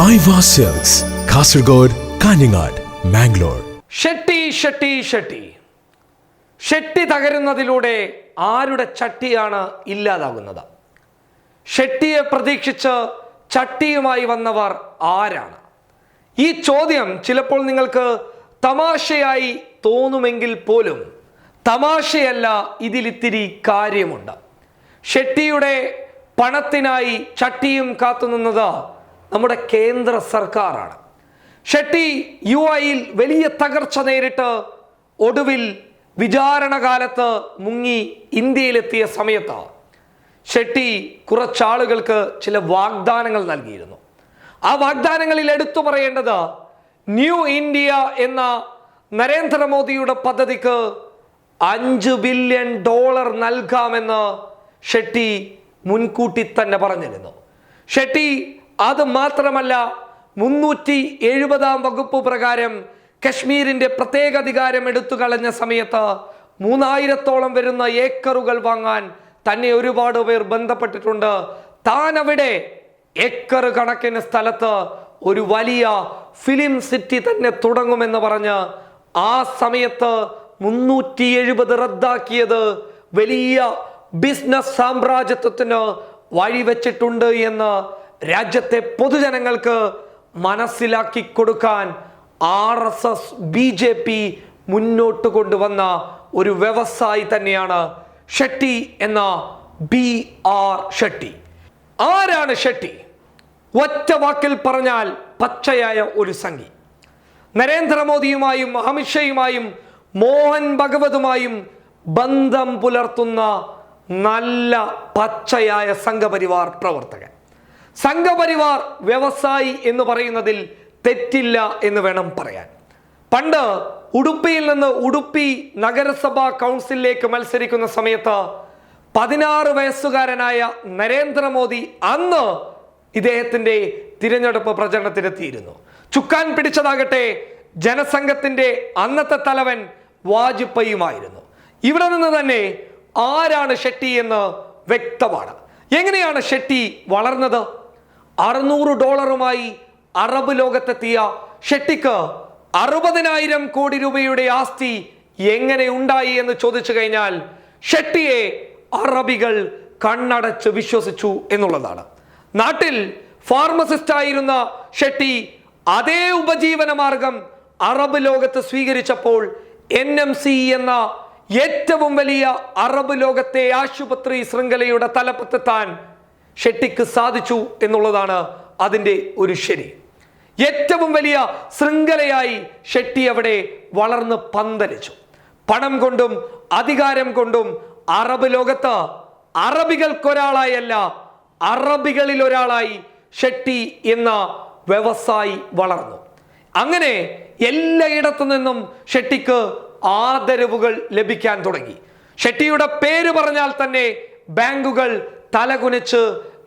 കാസർഗോഡ് കാഞ്ഞങ്ങാട് മാംഗ്ലൂർ ഷെട്ടി ഷെട്ടി ഷെട്ടി. ഷെട്ടി തകരുന്നതിലൂടെ ആരുടെ ചട്ടിയാണ് ഇല്ലാതാകുന്നത്? ഷെട്ടിയെ പ്രതീക്ഷിച്ച് ചട്ടിയുമായി വന്നവർ ആരാണ്? ഈ ചോദ്യം ചിലപ്പോൾ നിങ്ങൾക്ക് തമാശയായി തോന്നുമെങ്കിൽ പോലും തമാശയല്ല ഇതിലിത്തിരി കാര്യമുണ്ട്. ഷെട്ടിയുടെ പണത്തിനായി ചട്ടിയും കാത്തുനിന്നത് നമ്മുടെ കേന്ദ്ര സർക്കാരാണ്. ഷെട്ടി യു ഐയിൽ വലിയ തകർച്ച നേരിട്ട് ഒടുവിൽ വിചാരണ കാലത്ത് മുങ്ങി ഇന്ത്യയിലെത്തിയ സമയത്ത് ഷെട്ടി കുറച്ചാളുകൾക്ക് ചില വാഗ്ദാനങ്ങൾ നൽകിയിരുന്നു. ആ വാഗ്ദാനങ്ങളിൽ എടുത്തു പറയേണ്ടത് ന്യൂ ഇന്ത്യ എന്ന നരേന്ദ്രമോദിയുടെ പദ്ധതിക്ക് അഞ്ച് ബില്യൺ ഡോളർ നൽകാമെന്ന് ഷെട്ടി മുൻകൂട്ടി തന്നെ പറഞ്ഞിരുന്നു. ഷെട്ടി അത് മാത്രമല്ല മുന്നൂറ്റി എഴുപതാം വകുപ്പ് പ്രകാരം കശ്മീരിന്റെ പ്രത്യേക അധികാരം എടുത്തു കളഞ്ഞ സമയത്ത് മൂന്നായിരത്തോളം വരുന്ന ഏക്കറുകൾ വാങ്ങാൻ തന്നെ ഒരുപാട് പേർ ബന്ധപ്പെട്ടിട്ടുണ്ട്. താൻ അവിടെ ഏക്കർ കണക്കിന് സ്ഥലത്ത് ഒരു വലിയ ഫിലിം സിറ്റി തന്നെ തുടങ്ങുമെന്ന് പറഞ്ഞ് ആ സമയത്ത് മുന്നൂറ്റി എഴുപത് റദ്ദാക്കിയത് വലിയ ബിസിനസ് സാമ്രാജ്യത്വത്തിന് വഴിവെച്ചിട്ടുണ്ട് എന്ന് രാജ്യത്തെ പൊതുജനങ്ങൾക്ക് മനസ്സിലാക്കി കൊടുക്കാൻ R S S B J P മുന്നോട്ട് കൊണ്ടുവന്ന ഒരു വ്യവസായി തന്നെയാണ് ഷെട്ടി എന്ന ബി ആർ ഷെട്ടി. ആരാണ് ഷെട്ടി? ഒറ്റ വാക്കിൽ പറഞ്ഞാൽ പച്ചയായ ഒരു സംഖ്യ നരേന്ദ്രമോദിയുമായും അമിത്ഷയുമായും മോഹൻ ഭഗവതുമായും ബന്ധം പുലർത്തുന്ന നല്ല പച്ചയായ സംഘപരിവാർ പ്രവർത്തകൻ. സംഘപരിവാർ വ്യവസായി എന്ന് പറയുന്നതിൽ തെറ്റില്ല എന്ന് വേണം പറയാൻ. പണ്ട് ഉടുപ്പിയിൽ നിന്ന് ഉടുപ്പി നഗരസഭാ കൗൺസിലിലേക്ക് മത്സരിക്കുന്ന സമയത്ത് പതിനാറ് വയസ്സുകാരനായ നരേന്ദ്രമോദി അന്ന് ഇദ്ദേഹത്തിന്റെ തിരഞ്ഞെടുപ്പ് പ്രചരണത്തിനെത്തിയിരുന്നു. ചുക്കാൻ പിടിച്ചതാകട്ടെ ജനസംഘത്തിന്റെ അന്നത്തെ തലവൻ വാജ്പേയിയുമായിരുന്നു. ഇവിടെ നിന്ന് തന്നെ ആരാണ് ഷെട്ടി എന്ന് വ്യക്തമാണ്. എങ്ങനെയാണ് ഷെട്ടി വളർന്നത്? അറുന്നൂറ് ഡോളറുമായി അറബ് ലോകത്തെത്തിയ ഷെട്ടിക്ക് അറുപതിനായിരം കോടി രൂപയുടെ ആസ്തി എങ്ങനെ ഉണ്ടായി എന്ന് ചോദിച്ചു കഴിഞ്ഞാൽ ഷെട്ടിയെ അറബികൾ കണ്ണടച്ച് വിശ്വസിച്ചു എന്നുള്ളതാണ്. നാട്ടിൽ ഫാർമസിസ്റ്റ് ആയിരുന്ന ഷെട്ടി അതേ ഉപജീവന മാർഗം അറബ് ലോകത്ത് സ്വീകരിച്ചപ്പോൾ എൻ എം സി എന്ന ഏറ്റവും വലിയ അറബ് ലോകത്തെ ആശുപത്രി ശൃംഖലയുടെ തലപ്പത്തെത്താൻ ഷെട്ടിക്ക് സാധിച്ചു എന്നുള്ളതാണ് അതിന്റെ ഒരു ശരി. ഏറ്റവും വലിയ ശൃംഖലയായി ഷെട്ടി അവിടെ വളർന്ന് പന്തലിച്ചു. പണം കൊണ്ടും അധികാരം കൊണ്ടും അറബ് ലോകത്ത് അറബികൾക്കൊരാളായല്ല അറബികളിൽ ഒരാളായി ഷെട്ടി എന്ന വ്യവസായി വളർന്നു. അങ്ങനെ എല്ലായിടത്തു നിന്നും ഷെട്ടിക്ക് ആദരവുകൾ ലഭിക്കാൻ തുടങ്ങി. ഷെട്ടിയുടെ പേര് പറഞ്ഞാൽ തന്നെ ബാങ്കുകൾ തലകുനിച്ച്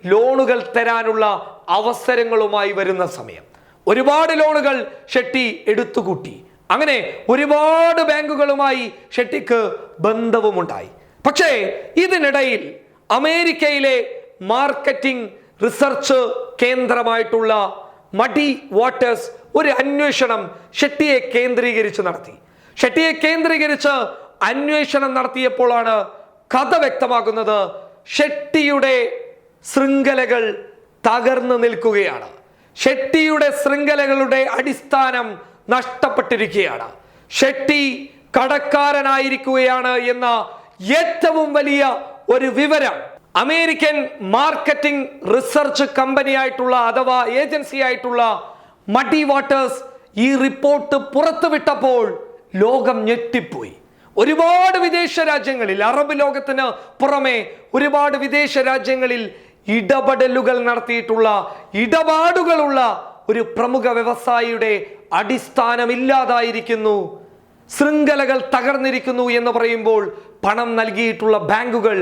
ലോണുകൾ തരാനുള്ള അവസരങ്ങളുമായി വരുന്ന സമയം. ഒരുപാട് ലോണുകൾ ഷെട്ടി എടുത്തുകൂട്ടി. അങ്ങനെ ഒരുപാട് ബാങ്കുകളുമായി ഷെട്ടിക്ക് ബന്ധവുമുണ്ടായി. പക്ഷേ ഇതിനിടയിൽ അമേരിക്കയിലെ മാർക്കറ്റിംഗ് റിസർച്ച് കേന്ദ്രമായിട്ടുള്ള മഡി വാട്ടേഴ്സ് ഒരു അന്വേഷണം ഷെട്ടിയെ കേന്ദ്രീകരിച്ച് നടത്തി. ഷെട്ടിയെ കേന്ദ്രീകരിച്ച് അന്വേഷണം നടത്തിയപ്പോഴാണ് കഥ വ്യക്തമാകുന്നത് ഷെട്ടിയുടെ ശൃംഖലകൾ തകർന്നു നിൽക്കുകയാണ്. ഷെട്ടിയുടെ ശൃംഖലകളുടെ അടിസ്ഥാനം നഷ്ടപ്പെട്ടിരിക്കുകയാണ്. ഷെട്ടി കടക്കാരനായിരിക്കുകയാണ് എന്ന ഏറ്റവും വലിയ ഒരു വിവരം. അമേരിക്കൻ മാർക്കറ്റിംഗ് റിസർച്ച് കമ്പനി ആയിട്ടുള്ള അഥവാ ഏജൻസി ആയിട്ടുള്ള മഡി വാട്ടേഴ്സ് ഈ റിപ്പോർട്ട് പുറത്തുവിട്ടപ്പോൾ ലോകം ഞെട്ടിപ്പോയി. ഒരുപാട് വിദേശ രാജ്യങ്ങളിൽ അറബ് ലോകത്തിന് പുറമെ ഒരുപാട് വിദേശ രാജ്യങ്ങളിൽ ഇടപെടലുകൾ നടത്തിയിട്ടുള്ള ഇടപാടുകളുള്ള ഒരു പ്രമുഖ വ്യവസായിയുടെ അടിസ്ഥാനമില്ലാതായിരിക്കുന്നു ശൃംഖലകൾ തകർന്നിരിക്കുന്നു എന്ന് പറയുമ്പോൾ പണം നൽകിയിട്ടുള്ള ബാങ്കുകൾ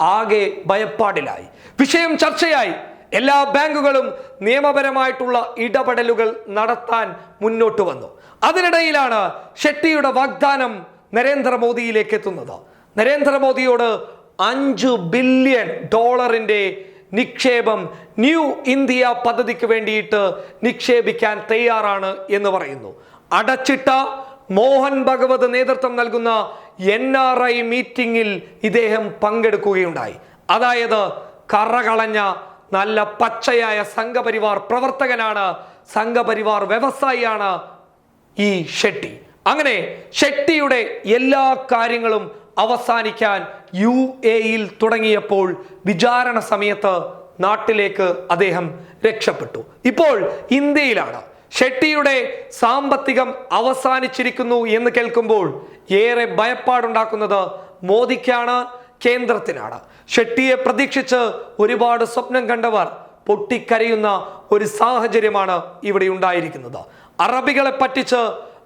ആകെ ഭയപ്പാടിലായി. വിഷയം ചർച്ചയായി. എല്ലാ ബാങ്കുകളും നിയമപരമായിട്ടുള്ള ഇടപെടലുകൾ നടത്താൻ മുന്നോട്ട് വന്നു. അതിനിടയിലാണ് ഷെട്ടിയുടെ വാഗ്ദാനം നരേന്ദ്രമോദിയിലേക്ക് എത്തുന്നത്. നരേന്ദ്രമോദിയോട് അഞ്ചു ബില്യൺ ഡോളറിന്റെ നിക്ഷേപം ന്യൂ ഇന്ത്യ പദ്ധതിക്ക് വേണ്ടിയിട്ട് നിക്ഷേപിക്കാൻ തയ്യാറാണ് എന്ന് പറയുന്നു. അടച്ചിട്ട മോഹൻ ഭഗവത് നേതൃത്വം നൽകുന്ന എൻ ആർ ഐ മീറ്റിംഗിൽ ഇദ്ദേഹം പങ്കെടുക്കുകയുണ്ടായി. അതായത് കറകളഞ്ഞ നല്ല പച്ചയായ സംഘപരിവാർ പ്രവർത്തകനാണ് സംഘപരിവാർ വ്യവസായിയാണ് ഈ ഷെട്ടി. അങ്ങനെ ഷെട്ടിയുടെ എല്ലാ കാര്യങ്ങളും അവസാനിക്കാൻ യു എയിൽ തുടങ്ങിയപ്പോൾ വിചാരണ സമയത്ത് നാട്ടിലേക്ക് അദ്ദേഹം രക്ഷപ്പെട്ടു. ഇപ്പോൾ ഇന്ത്യയിലാണ്. ഷെട്ടിയുടെ സാമ്പത്തികം അവസാനിച്ചിരിക്കുന്നു എന്ന് കേൾക്കുമ്പോൾ ഏറെ ഭയപ്പാടുണ്ടാക്കുന്നത് മോദിക്കാണ് കേന്ദ്രത്തിനാണ്. ഷെട്ടിയെ പ്രതീക്ഷിച്ച് ഒരുപാട് സ്വപ്നം കണ്ടവർ പൊട്ടിക്കരയുന്ന ഒരു സാഹചര്യമാണ് ഇവിടെ ഉണ്ടായിരിക്കുന്നത്. അറബികളെ പറ്റിച്ച്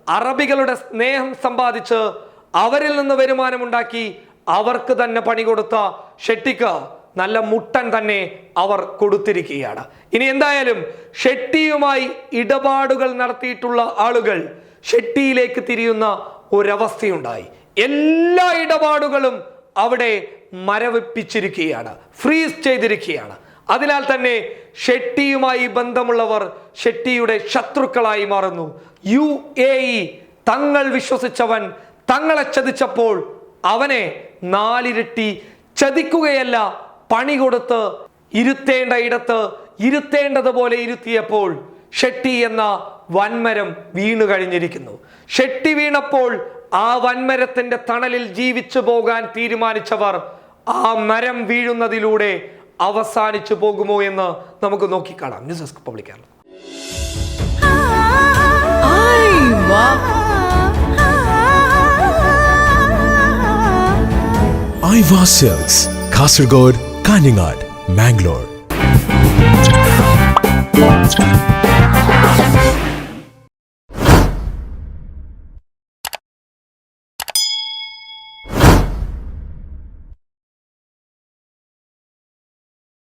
അറബികളുടെ സ്നേഹം സമ്പാദിച്ച് അവരിൽ നിന്ന് വരുമാനമുണ്ടാക്കി അവർക്ക് തന്നെ പണി കൊടുത്ത ഷെട്ടിക്ക് നല്ല മുട്ടൻ തന്നെ അവർ കൊടുത്തിരിക്കുകയാണ്. ഇനി എന്തായാലും ഷെട്ടിയുമായി ഇടപാടുകൾ നടത്തിയിട്ടുള്ള ആളുകൾ ഷെട്ടിയിലേക്ക് തിരിയുന്ന ഒരവസ്ഥയുണ്ടായി. എല്ലാ ഇടപാടുകളും അവിടെ മരവിപ്പിച്ചിരിക്കുകയാണ്. ഫ്രീസ് ചെയ്തിരിക്കുകയാണ്. അതിനാൽ തന്നെ ഷെട്ടിയുമായി ബന്ധമുള്ളവർ ഷെട്ടിയുടെ ശത്രുക്കളായി മാറുന്നു. യു എ ഇ തങ്ങൾ വിശ്വസിച്ചവൻ തങ്ങളെ ചതിച്ചപ്പോൾ അവനെ നാലിരട്ടി ചതിക്കുകയല്ല പണി കൊടുത്ത് ഇരുത്തേണ്ട ഇടത്ത് ഇരുത്തേണ്ടതുപോലെ ഇരുത്തിയപ്പോൾ ഷെട്ടി എന്ന വൻമരം വീണു കഴിഞ്ഞിരിക്കുന്നു. ഷെട്ടി വീണപ്പോൾ ആ വൻമരത്തിന്റെ തണലിൽ ജീവിച്ചു പോകാൻ തീരുമാനിച്ചവർ ആ മരം വീഴുന്നതിലൂടെ അവസാനിച്ചു പോകുമോ എന്ന് നമുക്ക് നോക്കിക്കാണാം news desk public Keralam Kasaragod Kanhangad Mangalore.